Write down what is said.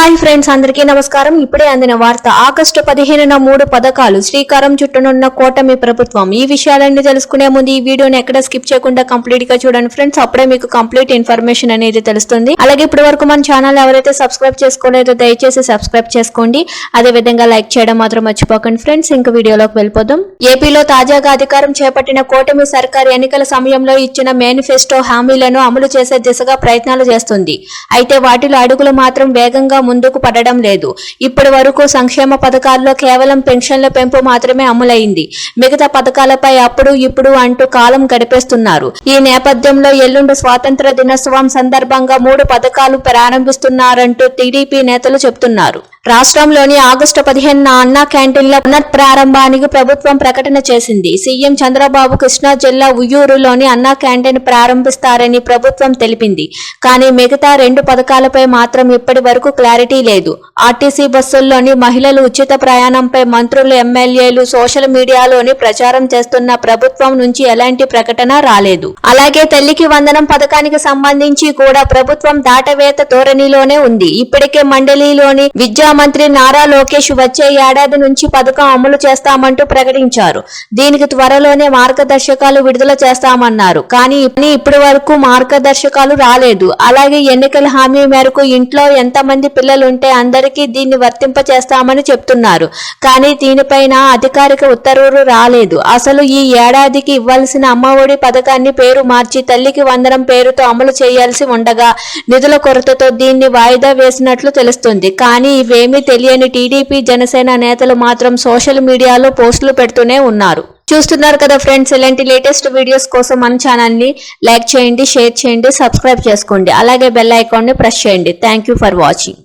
Hi friends అందరికీ నమస్కారం. ఇప్పుడే అందిన వార్త ఆగస్టు పదిహేనున మూడు పథకాలు శ్రీకారం చుట్టనున్న కూటమి ప్రభుత్వం. ఈ విషయాలన్నీ తెలుసుకునే ముందు ఈ వీడియోని ఎక్కడ స్కిప్ చేయకుండా కంప్లీట్గా చూడండి ఫ్రెండ్స్. అప్పుడే మీకు కంప్లీట్ ఇన్ఫర్మేషన్ అనేది తెలుస్తుంది. అలాగే ఇప్పటి వరకు మన ఛానల్ ఎవరైతే సబ్స్క్రైబ్ చేసుకోలేదో దయచేసి సబ్స్క్రైబ్ చేసుకోండి. అదే విధంగా లైక్ చేయడం మాత్రం మర్చిపోకండి ఫ్రెండ్స్. ఇంకా వీడియోలోకి వెళ్ళిపోదాం. ఏపీలో తాజాగా అధికారం చేపట్టిన కూటమి సర్కార్ ఎన్నికల సమయంలో ఇచ్చిన మేనిఫెస్టో హామీలను అమలు చేసే దిశగా ప్రయత్నాలు చేస్తుంది. అయితే వాటిలో అడుగులు మాత్రం వేగంగా ముందుకు పడడం లేదు. ఇప్పటి వరకు సంక్షేమ పథకాల్లో కేవలం పెన్షన్ల పెంపు మాత్రమే అమలైంది. మిగతా పథకాలపై అప్పుడు ఇప్పుడు అంటూ కాలం గడిపేస్తున్నారు. ఈ నేపథ్యంలో ఎల్లుండి స్వాతంత్ర దినోత్సవం సందర్భంగా మూడు పథకాలు ప్రారంభిస్తున్నారంటూ టీడీపీ నేతలు చెబుతున్నారు రాష్ట్రంలోని ఆగస్టు పదిహేనున అన్నా క్యాంటీన్ల పునఃప్రారంభానికి ప్రభుత్వం ప్రకటన చేసింది. సీఎం చంద్రబాబు కృష్ణా జిల్లా ఉయ్యూరులోని అన్నా క్యాంటీన్ ప్రారంభిస్తారని ప్రభుత్వం తెలిపింది. కానీ మిగతా రెండు పథకాలపై మాత్రం ఇప్పటి వరకు క్లారిటీ లేదు. ఆర్టీసీ బస్సుల్లోని మహిళలు ఉచిత ప్రయాణంపై మంత్రులు ఎమ్మెల్యేలు సోషల్ మీడియాలోని ప్రచారం చేస్తున్న ప్రభుత్వం నుంచి ఎలాంటి ప్రకటన రాలేదు. అలాగే తల్లికి వందనం పథకానికి సంబంధించి కూడా ప్రభుత్వం దాటవేత ధోరణిలోనే ఉంది. ఇప్పటికే మండలిలోని విద్యా మంత్రి నారా లోకేష్ వచ్చే ఏడాది నుంచి పథకం అమలు చేస్తామంటూ ప్రకటించారు. దీనికి త్వరలోనే మార్గదర్శకాలు విడుదల చేస్తామన్నారు. కానీ ఇప్పటి వరకు మార్గదర్శకాలు రాలేదు. అలాగే ఎన్నికల హామీ మేరకు ఇంట్లో ఎంతమంది పిల్లలుంటే అందరికీ దీన్ని వర్తింప చేస్తామని చెప్తున్నారు. కానీ దీనిపైన అధికారిక ఉత్తర్వులు రాలేదు. అసలు ఈ ఏడాదికి ఇవ్వాల్సిన అమ్మఒడి పథకాన్ని పేరు మార్చి తల్లికి వందనం పేరుతో అమలు చేయాల్సి ఉండగా నిధుల కొరతతో దీన్ని వాయిదా వేసినట్లు తెలుస్తుంది. కానీ ఏమీ తెలియని టీడీపీ జనసేన నేతలు మాత్రం సోషల్ మీడియాలో పోస్టులు పెడుతూనే ఉన్నారు. చూస్తున్నారు కదా ఫ్రెండ్స్ ఇలాంటి లేటెస్ట్ వీడియోస్ కోసం మన ఛానల్ని లైక్ చేయండి షేర్ చేయండి సబ్స్క్రైబ్ చేసుకోండి. అలాగే బెల్ ఐకాన్ని ప్రెస్ చేయండి. Thank you for watching